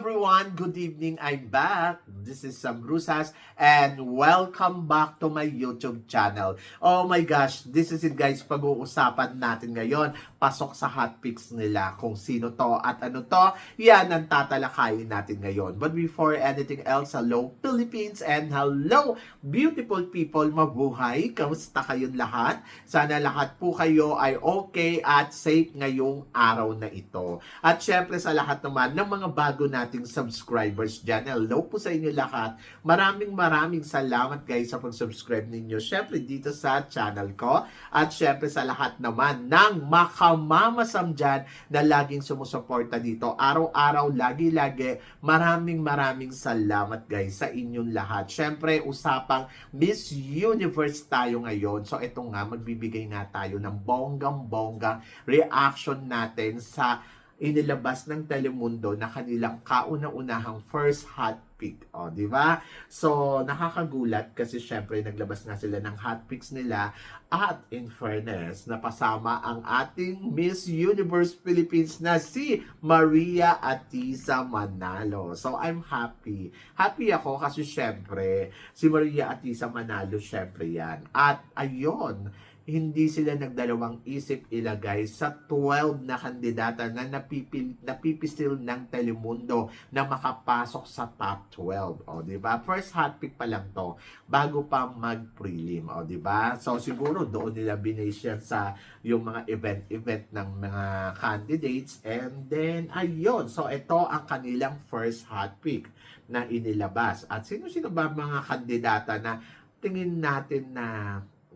bro. Everyone! Good evening! I'm back. This is Sam Brusas and welcome back to my YouTube channel. Oh my gosh, this is it guys. Pag-uusapan natin ngayon, pasok sa hot picks nila kung sino to at ano to. Yan ang tatalakayin natin ngayon. But before anything else, hello Philippines and hello beautiful people. Mabuhay! Kamusta kayong lahat? Sana lahat po kayo ay okay at safe ngayong araw na ito. At syempre sa lahat naman ng mga bago nating subscribers dyan. Hello po sa inyo lahat. Maraming maraming salamat guys sa pag-subscribe ninyo. Syempre dito sa channel ko. At syempre sa lahat naman ng makamamasam dyan na laging sumusuporta dito. Araw-araw, lagi-lagi. Maraming maraming salamat guys sa inyong lahat. Syempre usapang Miss Universe tayo ngayon. So ito nga, magbibigay nga tayo ng bonggang-bonggang reaction natin sa inilabas ng Telemundo na kanilang kauna-unahang first hot pick. O, di ba? So, nakakagulat kasi syempre naglabas nga sila ng hot picks nila at in fairness, napasama ang ating Miss Universe Philippines na si Maria Atisa Manalo. So, I'm happy. Happy ako kasi syempre, si Maria Atisa Manalo syempre yan. At ayun, hindi sila nagdalawang isip ilagay sa 12 na kandidata na napipil, napipisil ng Telemundo na makapasok sa top 12. O, di ba? First hot pick pa lang to bago pa mag-prelim. O, di ba? So, siguro doon nila binase yan sa yung mga event-event ng mga candidates. And then, ayun. So, ito ang kanilang first hot pick na inilabas. At sino-sino ba mga kandidata na tingin natin na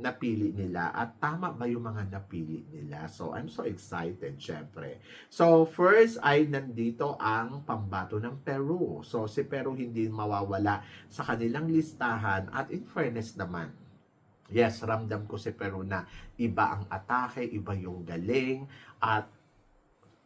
napili nila at tama ba yung mga napili nila. So, I'm so excited, syempre. So, first ay nandito ang pambato ng Peru. So, si Peru hindi mawawala sa kanilang listahan at in fairness naman, yes, ramdam ko si Peru na iba ang atake, iba yung galing at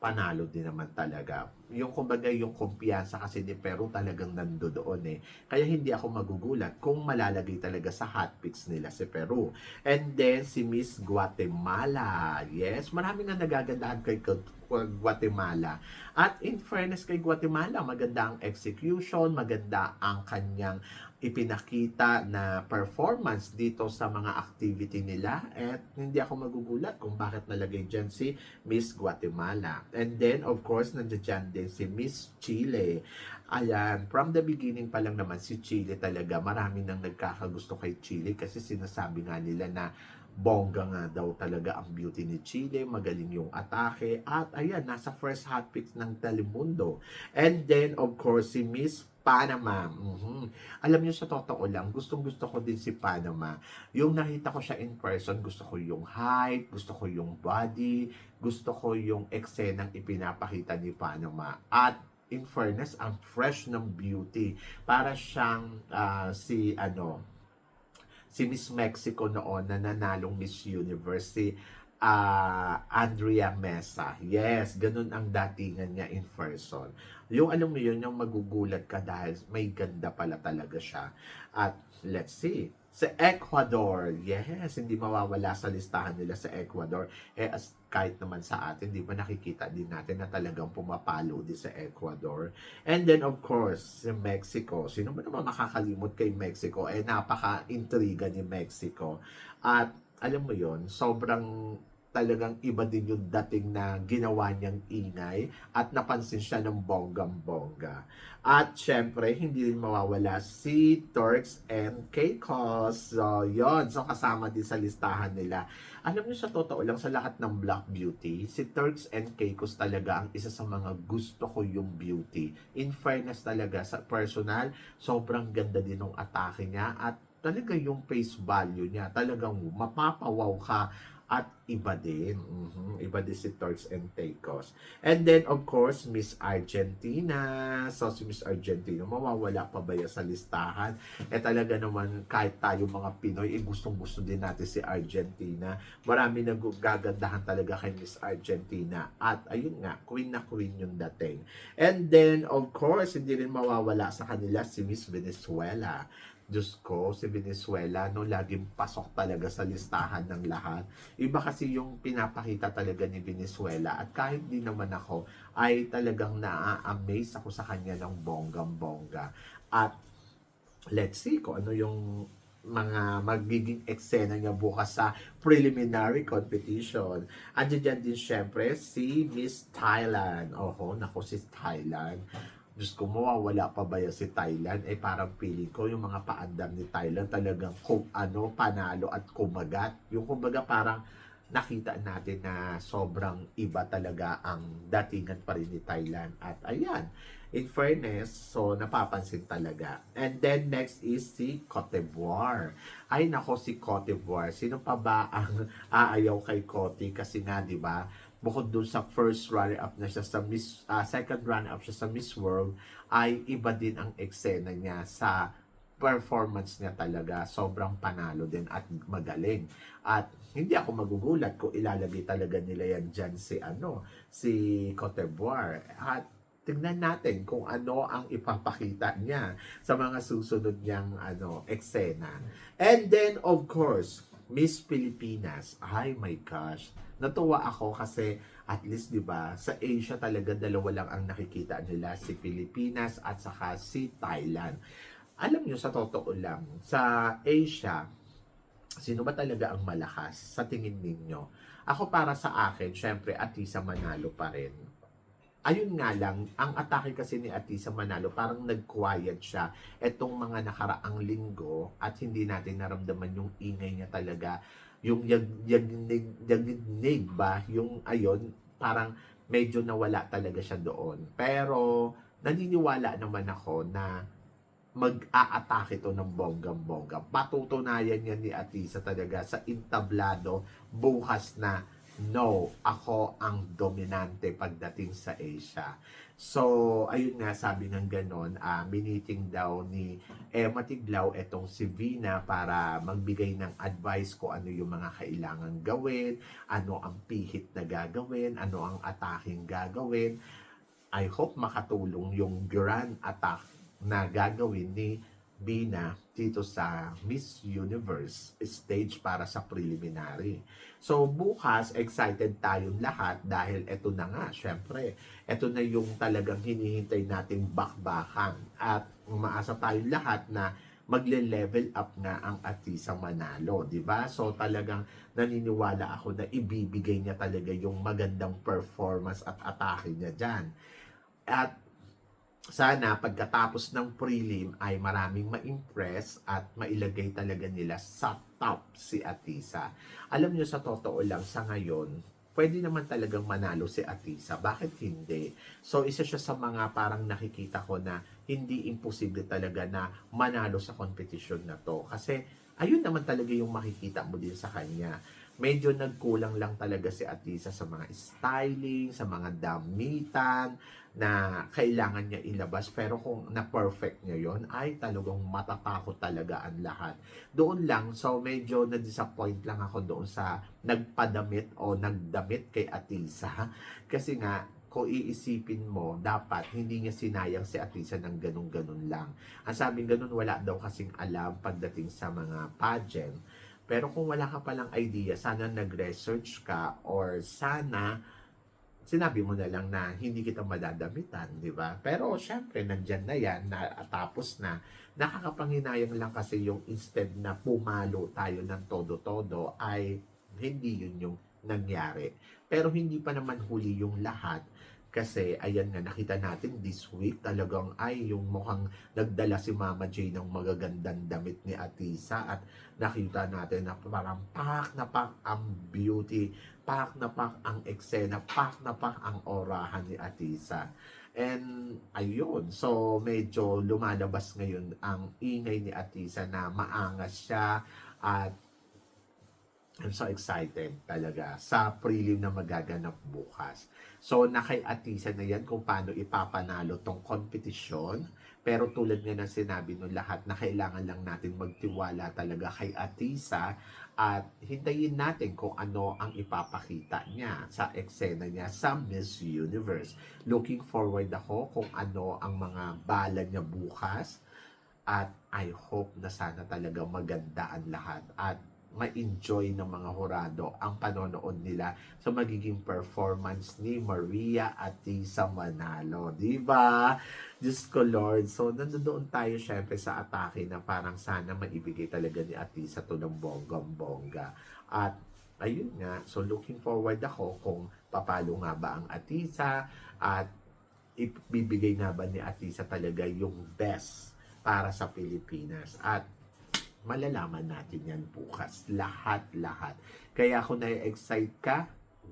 panalo din naman talaga. Yung kumbaga yung kumpiyansa kasi ni Peru talagang nando doon eh. Kaya hindi ako magugulat kung malalagay talaga sa hot picks nila si Peru. And then si Miss Guatemala. Yes, marami nga nagagandahan kay Guatemala. At in fairness kay Guatemala, maganda ang execution, maganda ang kanyang ipinakita na performance dito sa mga activity nila at hindi ako magugulat kung bakit nalagay dyan si Miss Guatemala. And then, of course, nandiyan din si Miss Chile. Ayan, from the beginning pa lang naman si Chile talaga, marami nang nagkakagusto kay Chile kasi sinasabi nga nila na bongga nga daw talaga ang beauty ni Chile, magaling yung atake, at ayan, nasa first hot picks ng Telemundo. And then, of course, si Miss Panama. Mhm. Alam niyo sa totoo lang, gustong gusto ko din si Panama. Yung nakita ko siya in person, gusto ko yung height, gusto ko yung body, gusto ko yung eksenang ipinapakita ni Panama. At in fairness, ang fresh ng beauty. Para siyang ah, si ano, si Miss Mexico noon na nanalong Miss Universe, si ah, Andrea Mesa. Yes, ganun ang datingan niya in person. Yung alam mo yun, yung magugulat ka dahil may ganda pala talaga siya. At let's see, sa Ecuador, yes, hindi mawawala sa listahan nila sa Ecuador. Eh, as kahit naman sa atin, di ba nakikita din natin na talagang pumapalo din sa Ecuador. And then, of course, si Mexico. Sino ba naman makakalimot kay Mexico? Eh, napaka-intriga ni Mexico. At, alam mo yon sobrang talagang iba din yung dating na ginawa niyang ingay at napansin siya ng bonggam-bongga. At syempre, hindi rin mawawala si Turks and Caicos. So, yon So, kasama din sa listahan nila. Alam niyo sa totoo lang, sa lahat ng Black Beauty, si Turks and Caicos talaga ang isa sa mga gusto ko yung beauty. In fairness talaga, sa personal, sobrang ganda din ng atake niya at talaga yung face value niya, talagang mapapawaw ka at iba din. Mhm, Iba din si Turks and Caicos. And then, of course, Miss Argentina. So, si Miss Argentina, mawawala pa ba yan sa listahan? Eh talaga naman, kahit tayo mga Pinoy, eh, gustong-gusto din natin si Argentina. Marami nagagandahan talaga kay Miss Argentina. At ayun nga, queen na queen yung dating. And then, of course, hindi rin mawawala sa kanila si Miss Venezuela. Diyos ko, si Venezuela, no, laging pasok talaga sa listahan ng lahat. Iba kasi yung pinapakita talaga ni Venezuela at kahit di naman ako, ay talagang naa-amaze ako sa kanya ng bonggang-bongga. At let's see kung ano yung mga magiging eksena niya bukas sa preliminary competition. Andiyan din syempre si Miss Thailand. Oho, nako si Thailand. Diyos ko, mawawala pa ba yan si Thailand? Eh parang feeling ko yung mga paandam ni Thailand talagang kung ano, panalo at kumagat. Yung kumbaga parang nakita natin na sobrang iba talaga ang datingan pa rin ni Thailand. At ayan, in fairness, so napapansin talaga. And then next is si Cote d'Ivoire. Ay nako si Cote d'Ivoire. Sino pa ba ang aayaw kay Cote? Kasi nga, di ba, bukod dun sa first runner-up na siya sa Miss, ah, second runner-up siya sa Miss World, ay iba din ang eksena niya sa performance niya talaga. Sobrang panalo din at magaling. At hindi ako magugulat kung ilalagay talaga nila yan dyan si, ano, si Cote d'Ivoire. At tignan natin kung ano ang ipapakita niya sa mga susunod niyang ano, eksena. And then, of course, Miss Pilipinas. Ay my gosh. Natuwa ako kasi at least 'di ba sa Asia talaga dalawa lang ang nakikita nila si Pilipinas at saka si Thailand. Alam niyo sa totoo lang sa Asia sino ba talaga ang malakas sa tingin ninyo? Ako para sa akin, syempre Atisa Manalo pa rin. Ayun nga lang, ang atake kasi ni Atisa Manalo, parang nag-quiet siya etong mga nakaraang linggo at hindi natin naramdaman yung ingay niya talaga. Yung yag, yagnig, yagnig ba? Yung ayon, parang medyo nawala talaga siya doon. Pero naniniwala naman ako na mag-aatake to ng bonggang-bongga. Patutunayan yan ni Atisa talaga sa intablado bukas na no, ako ang dominante pagdating sa Asia. So, ayun nga, sabi ng ganon, uh, miniting daw ni Emma Tiglaw etong si Vina para magbigay ng advice ko ano yung mga kailangan gawin, ano ang pihit na gagawin, ano ang ataking gagawin. I hope makatulong yung grand attack na gagawin ni Bina dito sa Miss Universe stage para sa preliminary. So bukas, excited tayong lahat dahil eto na nga, syempre, eto na yung talagang hinihintay nating bakbakan at umaasa tayong lahat na magle-level up na ang Atisa Manalo, di ba? So talagang naniniwala ako na ibibigay niya talaga yung magandang performance at atake niya dyan. At sana pagkatapos ng prelim ay maraming ma-impress at mailagay talaga nila sa top si Atisa. Alam niyo sa totoo lang sa ngayon, pwede naman talagang manalo si Atisa. Bakit hindi? So isa siya sa mga parang nakikita ko na hindi imposible talaga na manalo sa competition na to. Kasi ayun naman talaga yung makikita mo din sa kanya medyo nagkulang lang talaga si Atisa sa mga styling, sa mga damitan na kailangan niya ilabas. Pero kung na-perfect niya yon ay talagang matatakot talaga ang lahat. Doon lang, so medyo na-disappoint lang ako doon sa nagpadamit o nagdamit kay Atisa. Kasi nga, kung iisipin mo, dapat hindi niya sinayang si Atisa ng ganun-ganun lang. Ang sabing ganun, wala daw kasing alam pagdating sa mga pageant pero kung wala ka palang idea, sana nag-research ka or sana sinabi mo na lang na hindi kita madadamitan, di ba? Pero syempre, nandyan na yan, na, tapos na, nakakapanginayang lang kasi yung instead na pumalo tayo ng todo-todo ay hindi yun yung nangyari. Pero hindi pa naman huli yung lahat kasi ayan nga nakita natin this week talagang ay yung mukhang nagdala si Mama J ng magagandang damit ni Atisa at nakita natin na parang pak na pak ang beauty, pak na pak ang eksena, pak na pak ang orahan ni Atisa. And ayun, so medyo lumalabas ngayon ang ingay ni Atisa na maangas siya at I'm so excited talaga sa prelim na magaganap bukas. So, nakay Atisa na yan kung paano ipapanalo tong kompetisyon. Pero tulad nga ng sinabi nung lahat na kailangan lang natin magtiwala talaga kay Atisa at hintayin natin kung ano ang ipapakita niya sa eksena niya sa Miss Universe. Looking forward ako kung ano ang mga bala niya bukas at I hope na sana talaga maganda ang lahat at ma-enjoy ng mga hurado ang panonood nila sa magiging performance ni Maria at Tisa Manalo. Di ba? Diyos ko Lord. So, nandoon tayo syempre sa atake na parang sana maibigay talaga ni Atisa to ng bonggang-bongga. At ayun nga, so looking forward ako kung papalo nga ba ang Atisa at ibibigay nga ba ni Atisa talaga yung best para sa Pilipinas. At malalaman natin yan bukas. Lahat-lahat. Kaya kung na-excite ka,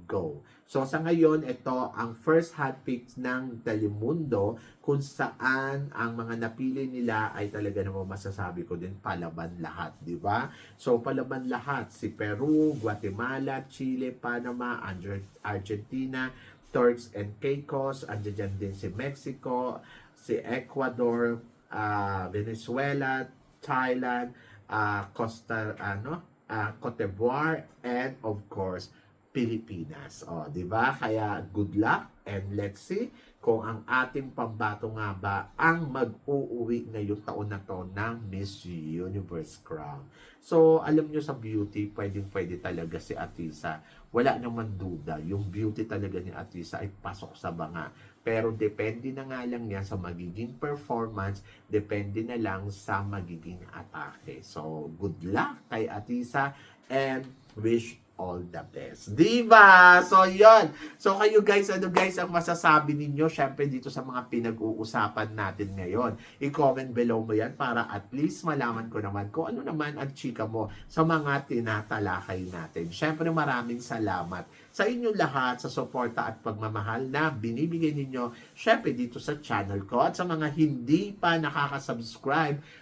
go. So sa ngayon, ito ang first hot picks ng Telemundo kung saan ang mga napili nila ay talaga naman masasabi ko din palaban lahat, di ba? So palaban lahat si Peru, Guatemala, Chile, Panama, Arge- Argentina, Turks and Caicos, andyan din si Mexico, si Ecuador, ah, Venezuela, Thailand, ah, Costa ano, ah, Cote d'Ivoire and of course Pilipinas. O, di ba? Kaya good luck and let's see kung ang ating pambato nga ba ang mag-uuwi ngayong taon na to ng Miss Universe Crown. So, alam nyo sa beauty, pwedeng pwede talaga si Atisa. Wala naman duda, yung beauty talaga ni Atisa ay pasok sa banga. Pero depende na nga lang yan sa magiging performance, depende na lang sa magiging atake. So, good luck kay Atisa and wish all the best. Diba? So, yon So, kayo guys, ano guys ang masasabi ninyo? Syempre, dito sa mga pinag-uusapan natin ngayon. I-comment below mo yan para at least malaman ko naman kung ano naman ang chika mo sa mga tinatalakay natin. Syempre, maraming salamat sa inyong lahat sa suporta at pagmamahal na binibigay ninyo syempre dito sa channel ko at sa mga hindi pa nakaka-subscribe